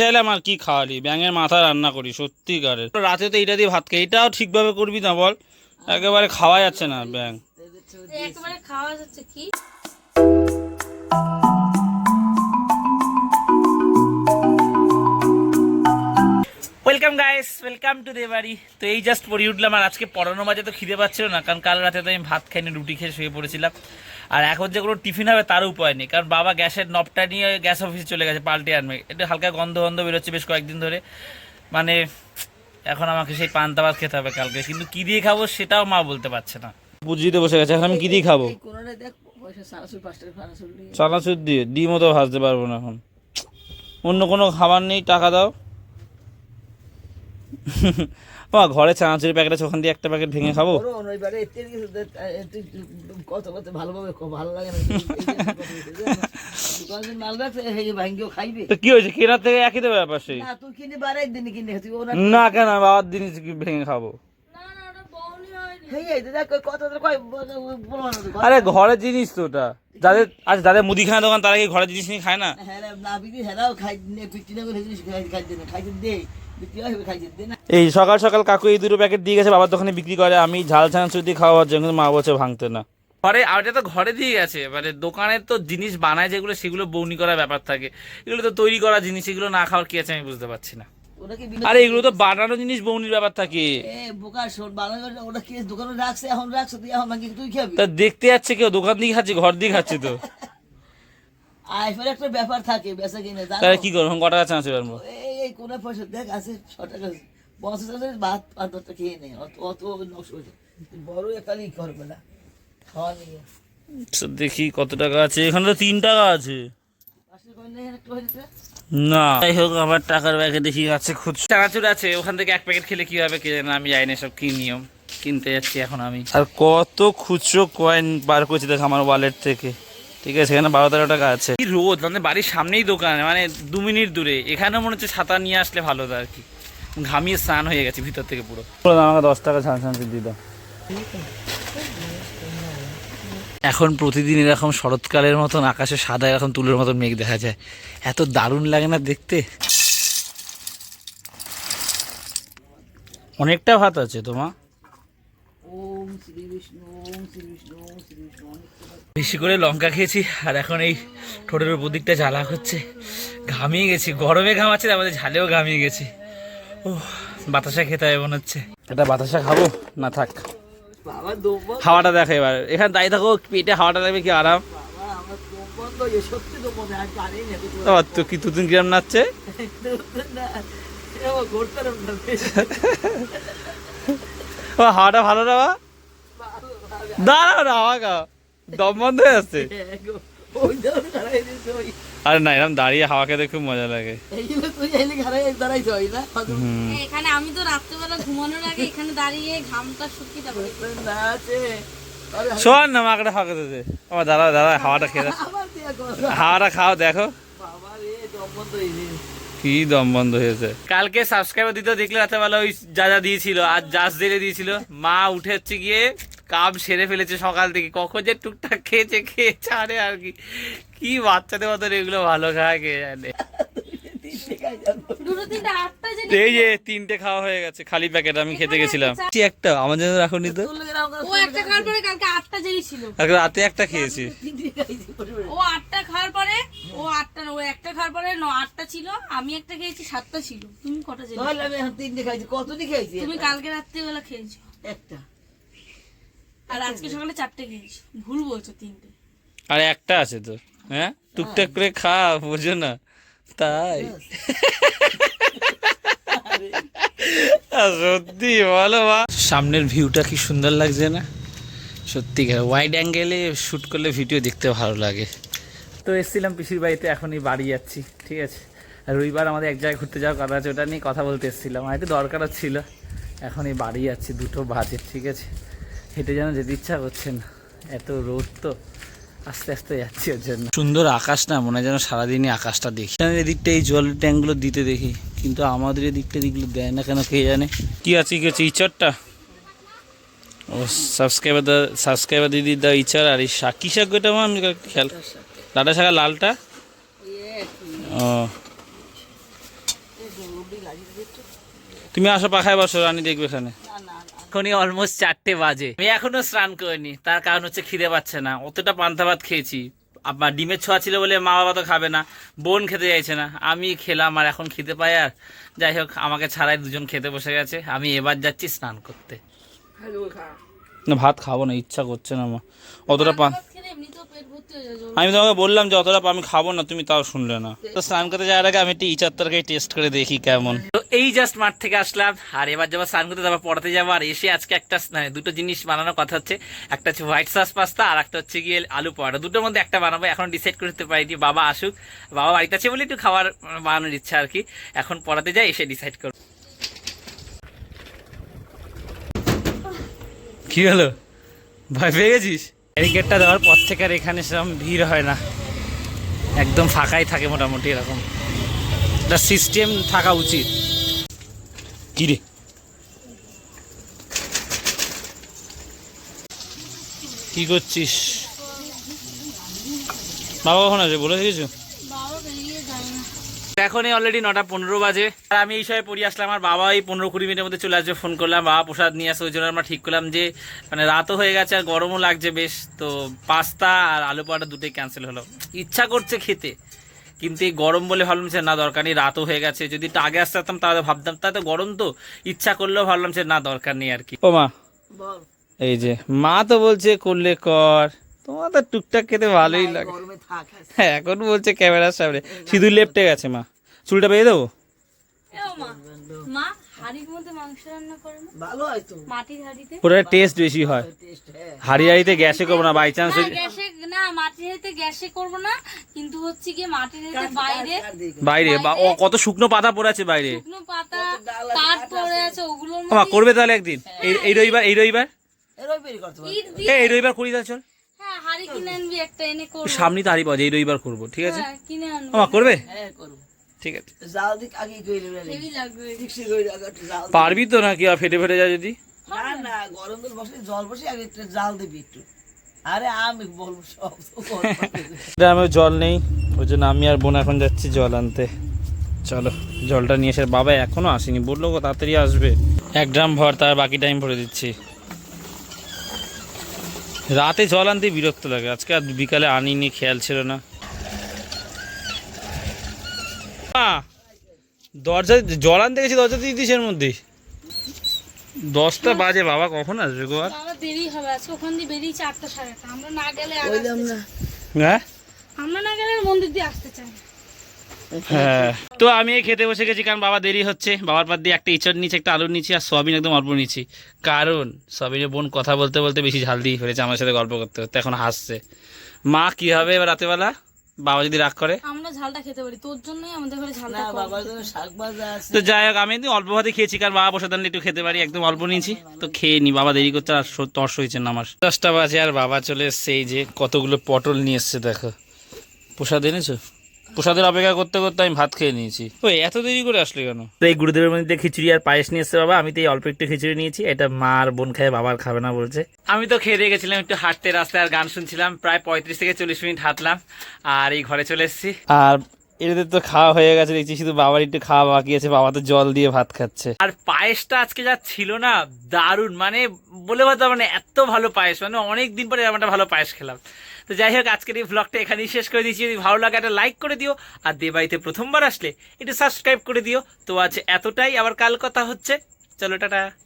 চাইলাম আর কি খাওয়ালি? ব্যাঙের মাথা রান্না করি সত্যিকারের। রাতে তো এটা দিয়ে ভাত খাই। এটাও ঠিকভাবে করবি না বল? একেবারে খাওয়া যাচ্ছে না ব্যাঙ। একেবারে খাওয়া যাচ্ছে কি? ওয়েলকাম গাইস ওয়েলকাম টু দেবাড়ি তো এই জাস্ট পড়ে উঠলাম আর আজকে পড়ানো মাঝে তো খিদে পাচ্ছিল না কারণ কাল রাতে তো আমি ভাত খাইনি রুটি খেয়ে শুয়ে পড়েছিলাম। আর এখন যে কোনো টিফিন হবে তার উপায় নেই। কারণ বাবা গ্যাসের নবটা নিয়ে গ্যাস অফিসে চলে গেছে পাল্টে আনবে। এটা হালকা গন্ধ গন্ধ বেরোচ্ছে বেশ কয়েকদিন ধরে। মানে এখন আমাকে সেই পান্তা ভাত খেতে হবে কালকে। কিন্তু কি দিয়ে খাব সেটাও মা বলতে পারছে না। বুঝিতে বসে গেছে এখন আমি কি দিয়ে খাব? চানাচুর দিয়ে ডিমও তো ভাজতে পারব না এখন। অন্য কোনো খাবার নেই টাকা দাও। ও ঘরে চানাচুরের প্যাকেট আছে ওখান দিয়ে একটা প্যাকেট ভেঙে খাব? তো কি হয়েছে? কেনার থেকে একই তো ব্যাপার সেই। না তুই কিনে কিনে না কেন বাবার জিনিস ভেঙে খাব? আরে ঘরের জিনিস তো ওটা। যাদের আচ্ছা যাদের মুদিখানা দোকান তারা কি ঘরের জিনিস নিয়ে খায় না? হ্যাঁ রে, না বিক্রি হেরাও খাই নে পিটি না করে জিনিস খাই খাই দে না খাইতে দে এই সকাল সকাল কাকু এই দুটো প্যাকেট দিয়ে গেছে বাবার দোকানে বিক্রি করে আমি ঝাল চানাচুর দিয়ে খাওয়ার জন্য মা বলছে ভাঙতে না। ঘরে আর এটা তো ঘরে দিয়ে গেছে মানে দোকানের তো জিনিস বানায় যেগুলো সেগুলো বৌনি করার ব্যাপার থাকে। এগুলো তো তৈরি করা জিনিস এগুলো না খাওয়ার কি আছে আমি বুঝতে পারছি না। আরে এগুলো তো বানানো জিনিস বৌনির ব্যাপার থাকে। এ বোকা শোন বানানো ওটা কি দোকানে রাখছে এখন রাখছে এখন তুই তা দেখতে যাচ্ছে কেউ দোকান দিয়ে খাচ্ছে ঘর দিয়ে খাচ্ছে তো। আইফের একটা ব্যাপার থাকে বেচা কিনে তাহলে কি করব কটা চানাচুর আনব এই কোন পয়সা দেখ আছে ছ টাকা পঞ্চাশ টাকা ভাত পাঁচ দশটা খেয়ে নেই অত অত বড় একালি করবে না খাওয়া নিয়ে। দেখি কত টাকা আছে। এখানে তো তিন টাকা আছে। না যাই হোক আমার টাকার ব্যাগে দেখি আছে খুদ চানাচুর আছে ওখান থেকে এক প্যাকেট খেলে কি হবে কে জানে আমি জানি না সব কি নিয়ম। কিনতে যাচ্ছি এখন আমি। আর কত খুচরো কয়েন বার করছি দেখ আমার ওয়ালেট থেকে। ঠিক আছে এখানে বারো তেরো টাকা আছে। কি রোদ মানে বাড়ির সামনেই দোকান মানে দু মিনিট দূরে। এখানে মনে হচ্ছে ছাতা নিয়ে আসলে ভালো হতো আর কি। ঘামিয়ে স্নান হয়ে গেছে ভিতর থেকে পুরো। আমাকে দশ টাকা ছান ছান দিয়ে দাও। এখন প্রতিদিন এরকম শরৎকালের মতন আকাশে সাদা এরকম তুলোর মতন মেঘ দেখা যায়। এত দারুণ লাগে না দেখতে? অনেকটা ভাত আছে তোমার বেশি করে লঙ্কা খেয়েছি আর এখন এই ঠোঁটের উপর দিকটা জ্বালা হচ্ছে। ঘামিয়ে গেছি গরমে ঘামাচ্ছে আমাদের ঝালেও ঘামিয়ে গেছি। ও বাতাসা খেতে হবে মনে হচ্ছে। এটা বাতাসা খাব? না থাক। হাওয়াটা দেখো এবার। এখানে দাঁড়িয়ে থাকো পেটে হাওয়াটা দেখবে কি আরাম? তো কি তুতুন কিরম নাচছে না এ আমার ঘুরতে পারব না ও হাওয়াটা ভালো না বা দাঁড়াও না হাওয়া খাও। দম বন্ধ হয়ে আসছে আরে না এরকম দাঁড়িয়ে হাওয়া খেতে খুব মজা লাগে। এখানে আমি তো রাত্রেবেলা ঘুমানোর আগে এখানে দাঁড়িয়ে ঘামটা শুকিয়ে যাবে। শোন না মাকে হাওয়া খেতে দে। আমার হাওয়াটা খেয়ে হাওয়াটা খাও দেখো। বাবা রে দম বন্ধ হয়ে গেছে। কি দম বন্ধ হয়েছে? কালকে সাবস্ক্রাইবার দিতে দেখলে রাতে বেলা ওই যা যা দিয়েছিল, আর জাস দিলে দিয়েছিল। মা উঠে হচ্ছে গিয়ে কাপ সেরে ফেলেছে সকাল থেকে। কখন যে টুকটাক খেয়েছে খেয়ে ছাড়ে আর কি। কি বাচ্চাদের মতন এগুলো ভালো খায় কে জানে। এই যে তিনটে খাওয়া হয়ে গেছে খালি প্যাকেট আমি খেতে গেছিলাম। একটা? আমার জন্য রাখুনি তো। তোর লেগে রাও ও একটা খাওয়ার পরে কালকে আটটা জেরি ছিল। আজকে রাতে একটা খেয়েছি। ও আটটা খাওয়ার পরে ও আটটা ও একটা খাওয়ার পরে ন আটটা ছিল আমি একটা খেয়েছি সাতটা ছিল। তুমি কটা তাহলে আমি তিনটে খাইছি। কতটি খাইছি তুমি কালকে রাত্রিবেলা খেয়েছো। একটা। আর আজকে সকালে চারটে খেয়েছো। ভুল বলছো তিনটে। আর একটা আছে তো হ্যাঁ? টুকটাক করে খা বোঝো না। তাই? সত্যি বলো মা। সামনের ভিউটা কি সুন্দর লাগছে না? সত্যি ওয়াইড অ্যাঙ্গেলে শ্যুট করলে ভিডিও দেখতে ভালো লাগে। তো এসেছিলাম পিসির বাড়িতে এখনই বাড়ি যাচ্ছি ঠিক আছে? আর রবিবার আমাদের এক জায়গায় ঘুরতে যাওয়ার কথা আছে ওটা নিয়ে কথা বলতে এসেছিলাম। আর একটু দরকারও ছিল। এখনই বাড়ি যাচ্ছি দুটো বাজে ঠিক আছে? হেঁটে যেন যেতে ইচ্ছা করছে না। এত রোদ তো। আস্তে আস্তে যাচ্ছি ওর জন্য। সুন্দর আকাশ না মনে হয় যেন সারাদিনই আকাশটা দেখি এদিকটা এই জলের ট্যাঙ্কগুলো দিতে দেখি কিন্তু আমাদের এদিকটা দিকগুলো দেয় না কেন কে জানে? কি আছে কি হচ্ছে ইচড়টা ও সাবস্ক্রাইবার দা সাবস্ক্রাইবার দিদি দা ইচড় আর এই শাক শাক ওটা মা? আমি খেয়াল ডাটা শাকা লালটা? ও। তুমি আসো পাখায় বসো রানী দেখবে এখানে। এখনই অলমোস্ট চারটে বাজে। আমি এখনও স্নান করিনি তার কারণ হচ্ছে খিদে পাচ্ছে না। অতটা পান্তা ভাত খেয়েছি। আপনার ডিমের ছোঁয়া ছিল বলে মা বাবা তো খাবে না বোন খেতে চাইছে না। আমি খেলাম আর এখন খেতে পাই আর। যাই হোক আমাকে ছাড়াই দুজন খেতে বসে গেছে। আমি এবার যাচ্ছি স্নান করতে। না ভাত খাব না ইচ্ছা করছে না মা অতটা পান আমি তোমাকে বললাম যে অতটা আমি খাব না তুমি তাও শুনলে না। তো স্নান করতে যাওয়ার আগে আমি একটু ইচার তরকারি টেস্ট করে দেখি কেমন। তো এই জাস্ট মাঠ থেকে আসলাম আর এবার যাব স্নান করতে তারপর পড়াতে যাব আর এসে আজকে একটা মানে দুটো জিনিস বানানোর কথা হচ্ছে। একটা হচ্ছে হোয়াইট সস পাস্তা আর একটা হচ্ছে গিয়ে আলু পরোটা। দুটোর মধ্যে একটা বানাবো এখন ডিসাইড করতে পারিনি বাবা আসুক বাবা বাড়িতে আছে বলে একটু খাবার বানানোর ইচ্ছা আর কি। এখন পড়াতে যাই এসে ডিসাইড করব। কি হলো? ভয় পেয়ে গেছিস? ব্যারিকেডটা দেওয়ার পর থেকে আর এখানে সেরকম ভিড় হয় না। একদম ফাঁকাই থাকে মোটামুটি এরকম। একটা সিস্টেম থাকা উচিত। কিরে কি করছিস? বাবা কখন আছে বলে না এখনই অলরেডি নটা পনেরো বাজে। আর আমি এই সময় পড়ি আসলাম আমার বাবা এই পনেরো কুড়ি মিনিটের মধ্যে চলে আসবে ফোন করলাম বাবা প্রসাদ নিয়ে আসে ওই জন্য আমরা ঠিক করলাম যে মানে রাতও হয়ে গেছে আর গরমও লাগছে বেশ তো পাস্তা আর আলু পরোটা দুটোই ক্যান্সেল হলো। ইচ্ছা করছে খেতে কিন্তু এই গরম বলে ভাবলাম যে না দরকার নেই রাতও হয়ে গেছে যদি একটু আগে আসতে পারতাম তাহলে ভাবতাম তা তো গরম তো ইচ্ছা করলেও ভাবলাম যে না দরকার নেই আর কি। ও মা বল। এই যে মা তো বলছে করলে কর তোমার তো টুকটাক খেতে ভালোই লাগে। হ্যাঁ এখন বলছে ক্যামেরার সামনে সিঁদুর লেপটে গেছে মা। চুলটা বেঁধে দেবো? এ ও মা মা হাড়ির মধ্যে মাংস রান্না করে না? ভালো হয় তো। মাটির হাড়িতে? ওটা টেস্ট বেশি হয়। হ্যাঁ। হাড়ি হাড়িতে গ্যাসে করব না বাই চান্স না মাটির হাড়িতে গ্যাসে করব না কিন্তু হচ্ছে কি মাটির হাড়িতে বাইরে বাইরে বা কত শুকনো পাতা পড়ে আছে বাইরে? শুকনো পাতা কাঠ পড়ে আছে। ওগুলোর করবে তাহলে একদিন। এই এই রবিবার এই রবিবার? এই রবিবার করি তাহলে চল। হ্যাঁ হাড়ি কিনে আনবি একটা এনে করব। সামনে তো হাড়ি পাওয়া যায় এই রবিবার করব ঠিক আছে? হ্যাঁ কিনে আনব। মা করবে? হ্যাঁ করব। ঠিক আছে। জাল দিক আগে কইলে। পারবি তো নাকি আর ফেটে ফেটে যায় যদি? না না গরম জল বসে জল বসে আগে একটু জাল দিবি একটু। আরে আমি বলব সব তো গরম জল নেই। ওই জন্য আমি আর বোন এখন যাচ্ছি জল আনতে। চলো জলটা নিয়ে এসে বাবা এখনও আসেনি। বলল গো তাড়াতাড়ি আসবে। এক ড্রাম ভর তার বাকি টাইম ভরে দিচ্ছি। রাতে জল আনতে বিরক্ত লাগে। আজকে আর বিকালে আনিনি খেয়াল ছিল না মা, দরজা জল আনতে গেছি দরজা দিয়ে দিস এর মধ্যে। দশটা বাজে বাবা কখন আসবে গো আর? বাবা দেরি হবে আজকে ওখান দিয়ে আটটা সাড়ে আমরা না গেলে আর হ্যাঁ? আমরা না গেলে মন্দির দিয়ে আসতে চাই হ্যাঁ। তো আমি এই খেতে বসে গেছি কারণ বাবা দেরি হচ্ছে। বাবার পাত দিয়ে একটা ইঁচড় নিচে একটা আলু নিচ্ছি আর সয়াবিন একদম অল্প নিচ্ছি কারণ সয়াবিনের বোন কথা বলতে বলতে বেশি ঝাল দিয়ে ফেলেছে আমার সাথে গল্প করতে করতে এখন হাসছে। মা কি হবে এবার রাতেবেলা? বাবা যদি রাগ করে? আমরা ঝালটা খেতে পারি তোর জন্যই আমাদের ঘরে না ঝালটা কম। বাবার জন্য শাক ভাজা আছে। তো যাই হোক আমি একদম অল্প ভাতে খেয়েছি কারণ বাবা বসে দাঁড়িয়ে একটু খেতে পারি একদম অল্প নিয়েছি। তো খেয়ে নি বাবা দেরি করতে আর তর্স হয়েছে না আমার। দশটা বাজে আর বাবা চলে এসছে এই যে কতগুলো পটল নিয়ে এসছে দেখো। প্রসাদ এনেছো? প্রসাদের অপেক্ষা করতে করতে আমি ভাত খেয়ে নিয়েছি। ওই এত দেরি করে আসলে কেন? তো এই গুরুদেবের মধ্যে খিচুড়ি আর পায়েস নিয়ে এসছে বাবা আমি তো এই অল্প একটু খিচুড়ি নিয়েছি এটা মা আর বোন খায় বাবার খাবে না বলছে। আমি তো খেয়ে দিয়ে গেছিলাম একটু হাঁটতে রাস্তায় আর গান শুনছিলাম প্রায় পঁয়ত্রিশ থেকে চল্লিশ মিনিট হাঁটলাম আর এই ঘরে চলে এসেছি। আর এদের তো খাওয়া হয়ে গেছে দেখছি শুধু বাবার একটু খাওয়া বাকি আছে বাবা তো জল দিয়ে ভাত খাচ্ছে। আর পায়েসটা আজকে যা ছিল না দারুণ মানে বলে বলতে মানে এত ভালো পায়েস মানে অনেক দিন পরে একটা ভালো পায়েস খেলাম। তো যাই হোক, আজকের এই ব্লগটা এখানেই শেষ করে দিচ্ছি। যদি ভালো লাগে, একটা লাইক করে দিও। আর দেবাইতে প্রথমবার আসলে একটু সাবস্ক্রাইব করে দিও। তো আজ এতটাই। আবার কাল কথা হচ্ছে। চলো, টাটা।